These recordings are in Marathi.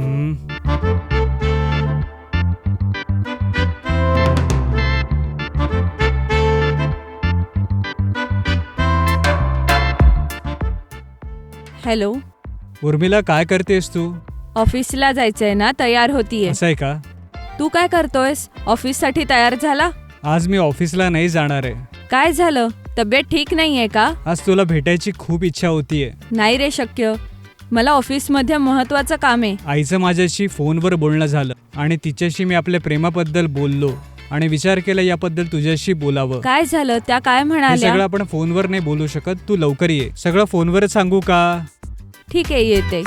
हम्म. हॅलो. उर्मिला काय करतेस तू? ऑफिसला जायचंय ना तयार होतीये. असं आहे का? तू काय करतोयस? ऑफिससाठी तयार झाला? आज मी ऑफिसला नाही जाणार आहे. काय झालं? तब्येत ठीक नाहीये का? आज तुला भेटायची खूप इच्छा होतीये. नाही रे शक्य. मला ऑफिसमध्ये महत्वाचं काम आहे. आईचं माझ्याशी फोनवर बोलणं झालं आणि तिच्याशी मी आपल्या प्रेमाबद्दल बोललो आणि विचार केला याबद्दल तुझ्याशी बोलावं. काय झालं? त्या काय हे सगळं म्हणाल्या आपण फोनवर नाही बोलू शकत. तू लवकर ये. सगळं फोनवरच सांगू का? ठीक आहे येते.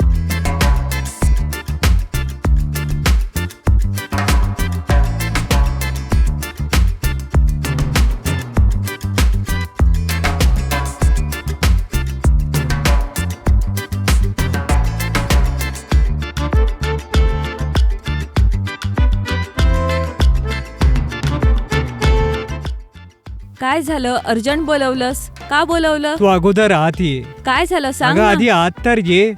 काय झालं? अर्जंट बोलवलंस? का बोलवलं? तू अगोदर आत ये. काय झालं? सांग अगं ना. आधी आत तर ये.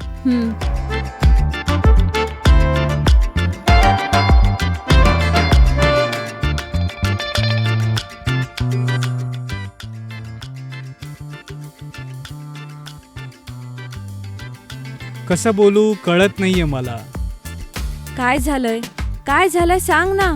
कसं बोलू कळत नाहीये मला. काय झालंय? काय झालंय? सांग ना.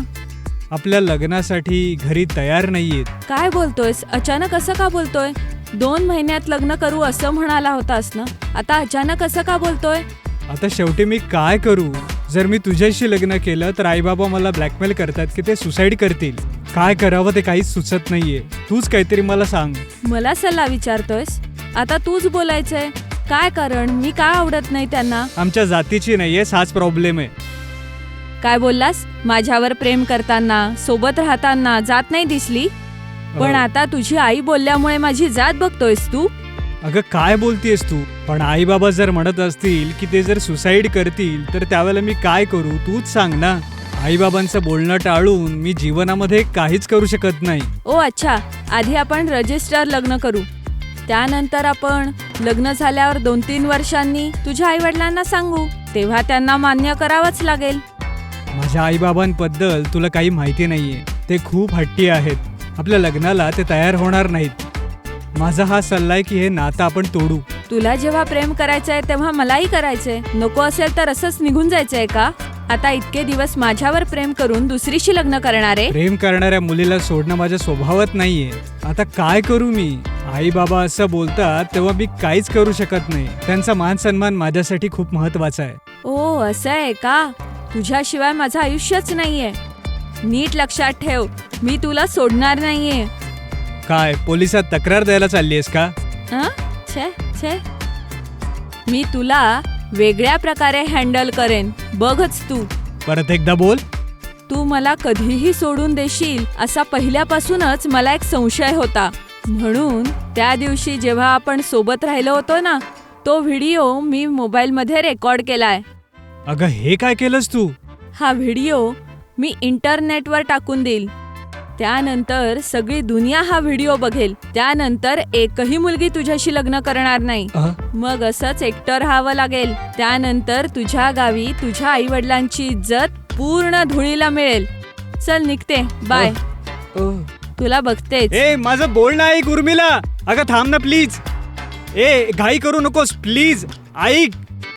आपल्या लग्नासाठी घरी तयार नाहीयेत. काय बोलतोयस? अचानक असं का बोलतोय? दोन महिन्यात लग्न करू असं म्हणाला होतास ना? आता अचानक असं का बोलतोय? आता शेवटी मी काय करू? जर मी तुझ्याशी लग्न केलं तर आईबाबा मला ब्लॅकमेल करतात की ते सुसाईड करतील. काय करावं ते काहीच सुचत नाहीये. तूच काहीतरी मला सांग. मला सल्ला विचारतोयस? आता तूच बोलायचंय. काय कारण? मी का आवडत नाही त्यांना? आमच्या जातीची नाहीये हाच प्रॉब्लेम आहे. काय बोललास? माझ्यावर प्रेम करताना सोबत राहताना जात नाही दिसली? पण अ, आता तुझी आई बोलल्यामुळे माझी जात बघतोयस तू? अगं काय बोलतेस तू? पण आई बाबा जर म्हणत असतील की ते जर सुसाईड करतील तर त्यावेळेला मी काय करू? तूच सांग ना. आई बाबांचं बोलणं टाळून मी जीवनामध्ये काहीच करू शकत नाही. ओ अच्छा. आधी आपण रजिस्टर लग्न करू. त्यानंतर आपण लग्न झाल्यावर दोन तीन वर्षांनी तुझ्या आई वडिलांना सांगू. तेव्हा त्यांना मान्य करावंच लागेल. माझ्या आईबाबांबद्दल तुला काही माहिती नाहीये. ते खूप हट्टी आहेत. आपल्या लग्नाला ते तयार होणार नाहीत. माझा हा सल्ला आहे की हे नातं आपण तोडू. तुला जेव्हा प्रेम करायचंय तेव्हा मलाही करायचंय. नको असेल तर असंच निघून जायचंय का? आता इतके दिवस माझ्यावर प्रेम करून दुसरीशी लग्न करणार? प्रेम करणाऱ्या मुलीला सोडणं माझ्या स्वभावात नाहीये. आता काय करू मी? आई बाबा असं बोलतात तेव्हा मी काहीच करू शकत नाही. त्यांचा मान सन्मान माझ्यासाठी खूप महत्त्वाचा आहे. ओ असं आहे का? तुझ्याशिवाय माझं आयुष्यच नाहीये. नीट लक्षात ठेव मी तुला सोडणार नाहीये. काय पोलिसात तक्रार द्यायला चाललीयस का? अं? छे छे. मी तुला वेगळ्या प्रकारे हँडल करेन बघच तू. परत एकदा बोल. तू मला कधीही सोडून देशील असा पहिल्यापासूनच मला एक संशय होता. म्हणून त्या दिवशी जेव्हा आपण सोबत राहिलो होतो ना तो व्हिडिओ मी मोबाईलमध्ये रेकॉर्ड केलाय. अगं हे काय केलंस तू? हा व्हिडिओ मी इंटरनेटवर टाकून देईल. त्यानंतर सगळी दुनिया हा व्हिडिओ बघेल. त्यानंतर एकही मुलगी तुझ्याशी लग्न करणार नाही. अ? मग असंच एकटं राहावं लागेल. त्यानंतर तुझ्या गावी तुझ्या आई वडिलांची इज्जत पूर्ण धुळीला मिळेल. चल निघते. बाय. तुला बघतेच. ए माझं बोलणं ऐक उर्मिला अगं थांब ना प्लीज. ए घाई करू नकोस प्लीज. ऐक.